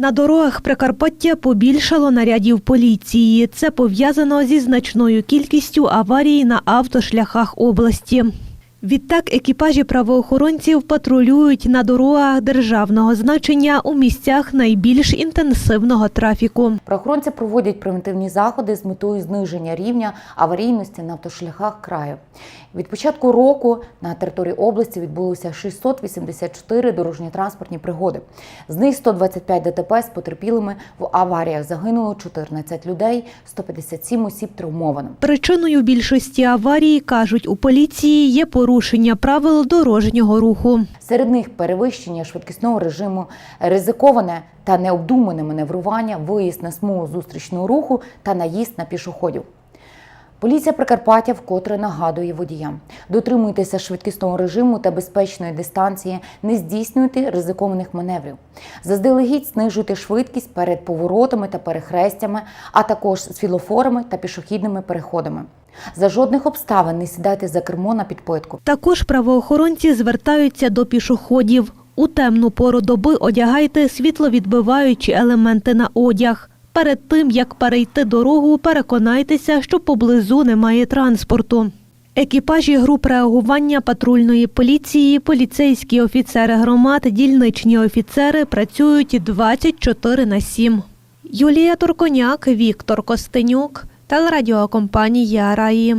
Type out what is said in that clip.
На дорогах Прикарпаття побільшало нарядів поліції. Це пов'язано зі значною кількістю аварій на автошляхах області. Відтак екіпажі правоохоронців патрулюють на дорогах державного значення у місцях найбільш інтенсивного трафіку. Правоохоронці проводять превентивні заходи з метою зниження рівня аварійності на автошляхах краю. Від початку року на території області відбулося 684 дорожньо-транспортні пригоди. З них 125 ДТП з потерпілими в аваріях загинуло 14 людей, 157 осіб травмовано. Причиною більшості аварій, кажуть у поліції, є порушення правил дорожнього руху. Серед них перевищення швидкісного режиму, ризиковане та необдумане маневрування, виїзд на смугу зустрічного руху та наїзд на пішоходів. Поліція Прикарпаття вкотре нагадує водіям: дотримуйтеся швидкісного режиму та безпечної дистанції, не здійснюйте ризикованих маневрів. Заздалегідь знижуйте швидкість перед поворотами та перехрестями, а також світлофорами та пішохідними переходами. За жодних обставин не сідайте за кермо на підпитку. Також правоохоронці звертаються до пішоходів. У темну пору доби одягайте світловідбиваючі елементи на одяг. Перед тим, як перейти дорогу, переконайтеся, що поблизу немає транспорту. Екіпажі груп реагування патрульної поліції, поліцейські офіцери громад, дільничні офіцери працюють 24 на 7. Юлія Турконяк, Віктор Костенюк, телерадіокомпанія Раї.